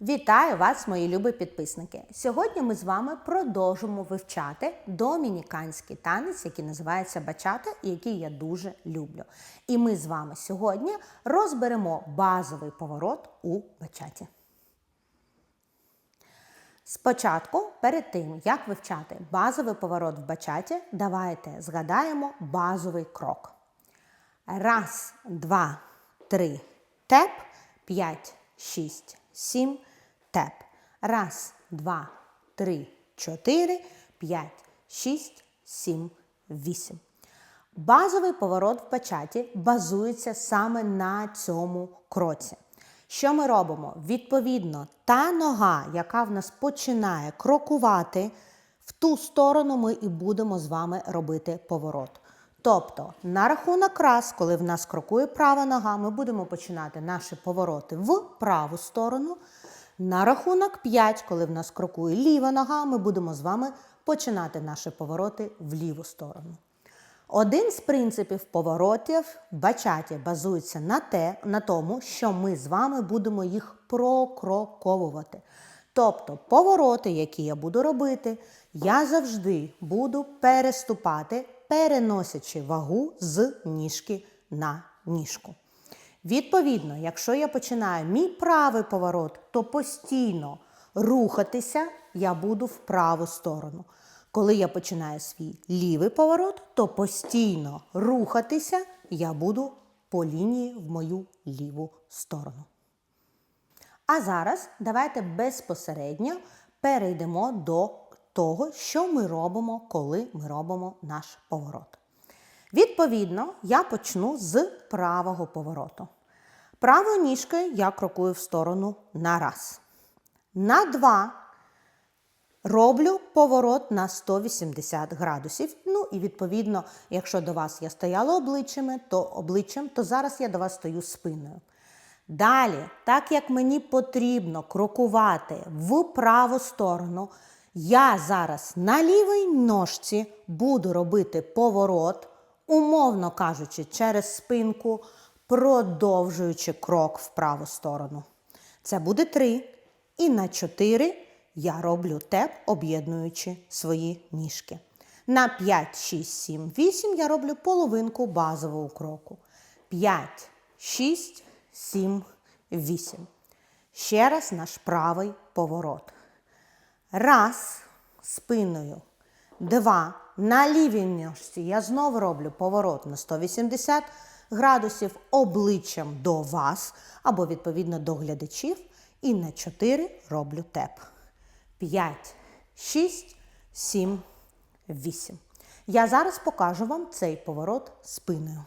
Вітаю вас, мої любі підписники! Сьогодні ми з вами продовжимо вивчати домініканський танець, який називається бачата, і який я дуже люблю. І ми з вами сьогодні розберемо базовий поворот у бачаті. Спочатку, перед тим, як вивчати базовий поворот в бачаті, давайте згадаємо базовий крок. Раз, два, три, теп, п'ять, шість. 7, степ. Раз, два, три, чотири, п'ять, шість, сім, вісім. Базовий поворот в печаті базується саме на цьому кроці. Що ми робимо? Відповідно, та нога, яка в нас починає крокувати, в ту сторону ми і будемо з вами робити поворот. Тобто, на рахунок раз, коли в нас крокує права нога, ми будемо починати наші повороти в праву сторону. На рахунок 5, коли в нас крокує ліва нога, ми будемо з вами починати наші повороти в ліву сторону. Один з принципів поворотів бачаті базується на, те, на тому, що ми з вами будемо їх прокроковувати. Тобто повороти, які я буду робити, я завжди буду переступати, переносячи вагу з ніжки на ніжку. Відповідно, якщо я починаю мій правий поворот, то постійно рухатися я буду в праву сторону. Коли я починаю свій лівий поворот, то постійно рухатися я буду по лінії в мою ліву сторону. А зараз давайте безпосередньо перейдемо до того, що ми робимо, коли ми робимо наш поворот. Відповідно, я почну з правого повороту. Правою ніжкою я крокую в сторону на раз. На два роблю поворот на 180 градусів. Ну і відповідно, якщо до вас я стояла обличчями, то обличчям, то зараз я до вас стою спиною. Далі, так як мені потрібно крокувати в праву сторону, я зараз на лівій ножці буду робити поворот, умовно кажучи, через спинку, продовжуючи крок в праву сторону. Це буде три. І на чотири я роблю теп, об'єднуючи свої ніжки. На 5, 6, 7, 8 я роблю половинку базового кроку. 5, 6, 7, 8. Ще раз наш правий поворот. Раз, спиною. Два. На лівій ножці я знову роблю поворот на 180 градусів обличчям до вас, або, відповідно, до глядачів. І на 4 роблю теп. 5, 6, 7, 8. Я зараз покажу вам цей поворот спиною.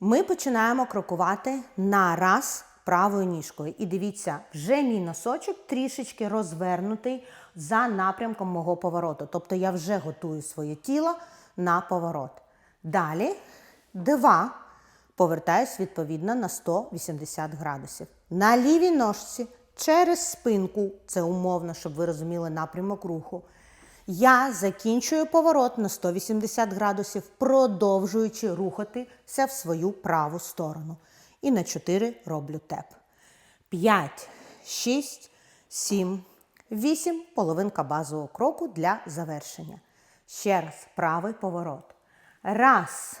Ми починаємо крокувати на раз правою ніжкою. І дивіться, вже мій носочок трішечки розвернутий за напрямком мого повороту. Тобто я вже готую своє тіло на поворот. Далі два. Повертаюсь відповідно на 180 градусів. На лівій ножці через спинку, це умовно, щоб ви розуміли напрямок руху. Я закінчую поворот на 180 градусів, продовжуючи рухатися в свою праву сторону. І на 4 роблю теп. 5, 6, 7, 8. Половинка базового кроку для завершення. Ще раз правий поворот. Раз,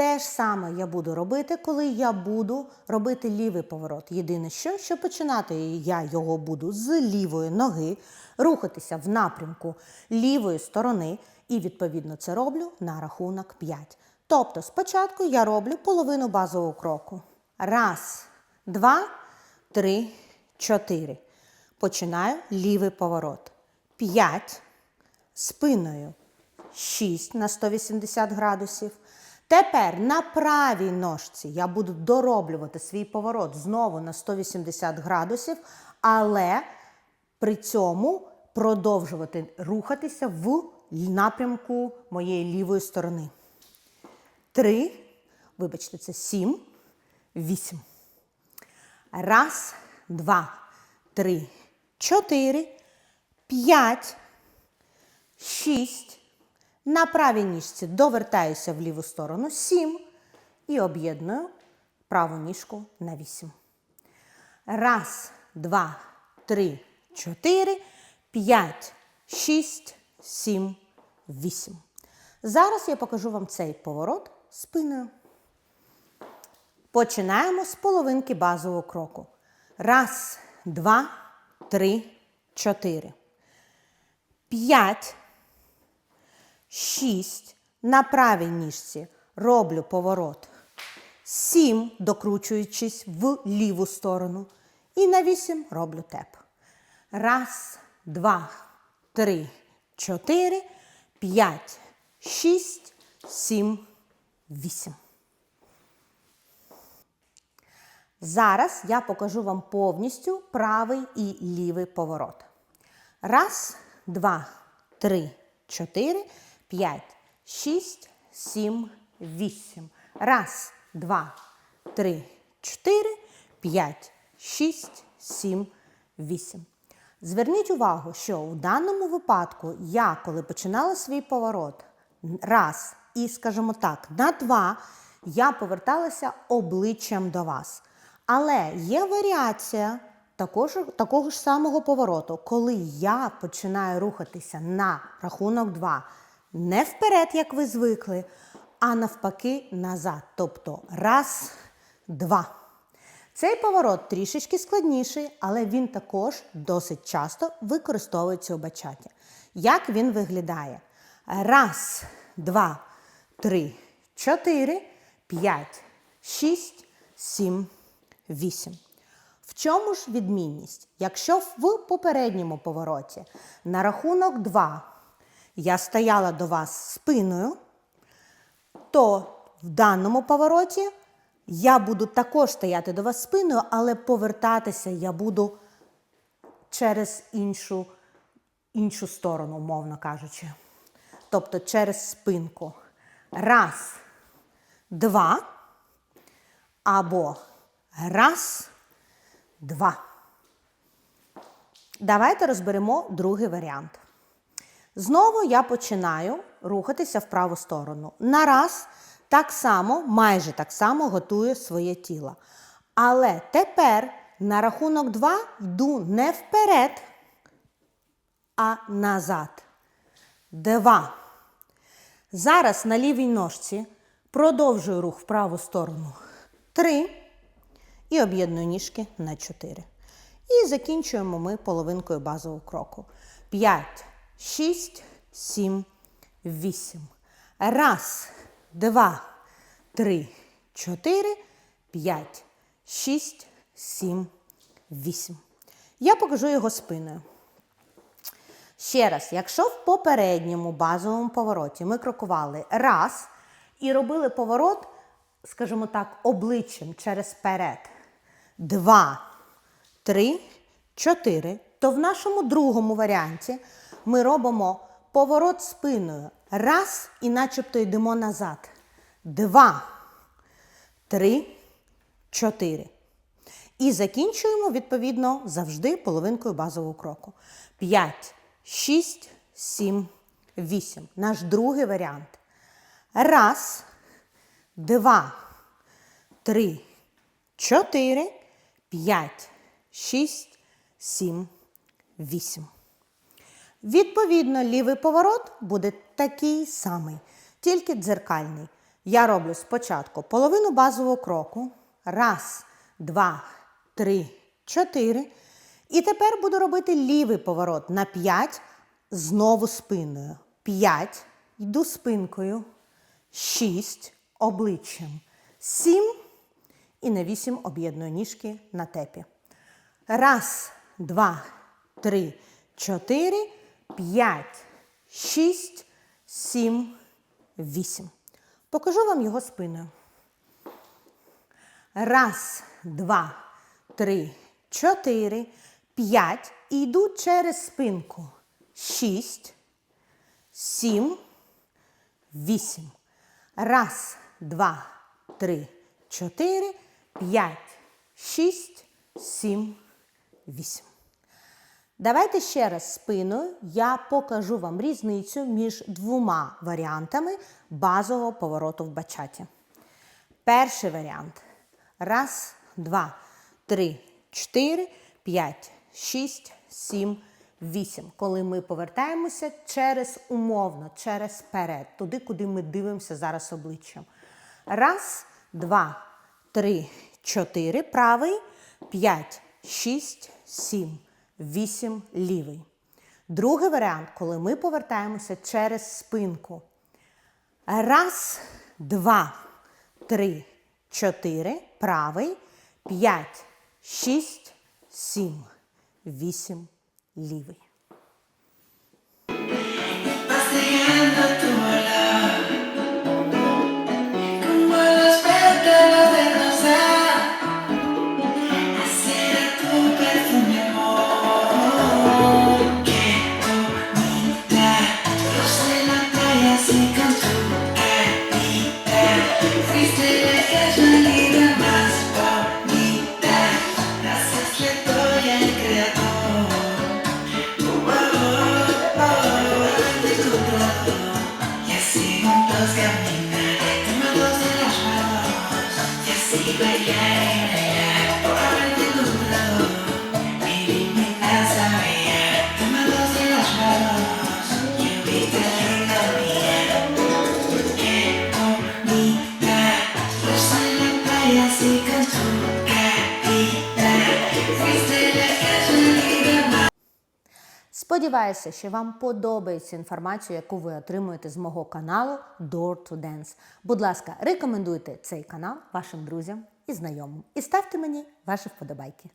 те ж саме я буду робити, коли я буду робити лівий поворот. Єдине, що, що починати я його буду з лівої ноги, рухатися в напрямку лівої сторони, і, відповідно, це роблю на рахунок 5. Тобто, спочатку я роблю половину базового кроку. Раз, два, три, чотири. Починаю лівий поворот. 5 спиною. 6 на 180 градусів. Тепер на правій ножці я буду дороблювати свій поворот знову на 180 градусів, але при цьому продовжувати рухатися в напрямку моєї лівої сторони. три. Вибачте, це сім, вісім. Раз, два, три, чотири, п'ять, шість. На правій ніжці довертаюся в ліву сторону сім і об'єдную праву ніжку на вісім. Раз, два, три, чотири, п'ять, шість, сім, вісім. Зараз я покажу вам цей поворот спиною. Починаємо з половинки базового кроку. Раз, два, три, чотири. П'ять, шість. На правій ніжці роблю поворот. Сім, докручуючись в ліву сторону. І на вісім роблю теп. Раз, два, три, чотири, п'ять, шість, сім, вісім. Зараз я покажу вам повністю правий і лівий поворот. Раз, два, три, чотири, п'ять, шість, сім, вісім. Раз, два, три, чотири, п'ять, шість, сім, вісім. Зверніть увагу, що у даному випадку я, коли починала свій поворот, раз і, скажімо так, на два, я поверталася обличчям до вас. Але є варіація також, такого ж самого повороту, коли я починаю рухатися на рахунок 2 не вперед, як ви звикли, а навпаки назад. Тобто раз, два. Цей поворот трішечки складніший, але він також досить часто використовується у бачаті. Як він виглядає? Раз, два, три, чотири, п'ять, шість, сім, вісім. В чому ж відмінність? Якщо в попередньому повороті на рахунок 2 я стояла до вас спиною, то в даному повороті я буду також стояти до вас спиною, але повертатися я буду через іншу, іншу сторону, умовно кажучи. Тобто через спинку. Раз, два. Або раз, два. Давайте розберемо другий варіант. Знову я починаю рухатися в праву сторону. На раз так само, майже так само готую своє тіло. Але тепер на рахунок 2 йду не вперед, а назад. Два. Зараз на лівій ножці продовжую рух в праву сторону. Три. І об'єдную ніжки на 4. І закінчуємо ми половинкою базового кроку. 5, 6, 7, 8. Раз, два, три, чотири, п'ять, шість, сім, вісім. Я покажу його спиною. Ще раз, якщо в попередньому базовому повороті ми крокували раз і робили поворот, скажімо так, обличчям через перед. Два, три, чотири, то в нашому другому варіанті ми робимо поворот спиною. Раз і начебто йдемо назад. Два, три, чотири. І закінчуємо, відповідно, завжди половинкою базового кроку. П'ять, шість, сім, вісім. Наш другий варіант. Раз, два, три, чотири, п'ять, шість, сім, вісім. Відповідно, лівий поворот буде такий самий, тільки дзеркальний. Я роблю спочатку половину базового кроку. Раз, два, три, чотири. І тепер буду робити лівий поворот на 5, знову спиною. 5, йду спинкою. 6 обличчям. 7 і на 8 об'єдную ніжки на тепі. Раз, два, три, чотири, п'ять, шість, сім, вісім. Покажу вам його спиною. Раз, два, три, чотири, п'ять. І йду через спинку. Шість, сім, вісім. Раз, два, три, чотири, п'ять, шість, сім, вісім. Давайте ще раз спиною я покажу вам різницю між двома варіантами базового повороту в бачаті. Перший варіант. Раз, два, три, чотири, п'ять, шість, сім, вісім. Коли ми повертаємося через умовно, через перед, туди, куди ми дивимося зараз обличчям. Раз, два, три, чотири. Правий, п'ять, шість, сім, вісім. Лівий. Другий варіант, коли ми повертаємося через спинку. Раз, два, три, чотири. Правий. П'ять, шість, сім, вісім. Лівий. make it. Сподіваюся, що вам подобається інформація, яку ви отримуєте з мого каналу Door to Dance. Будь ласка, рекомендуйте цей канал вашим друзям і знайомим і ставте мені ваші вподобайки.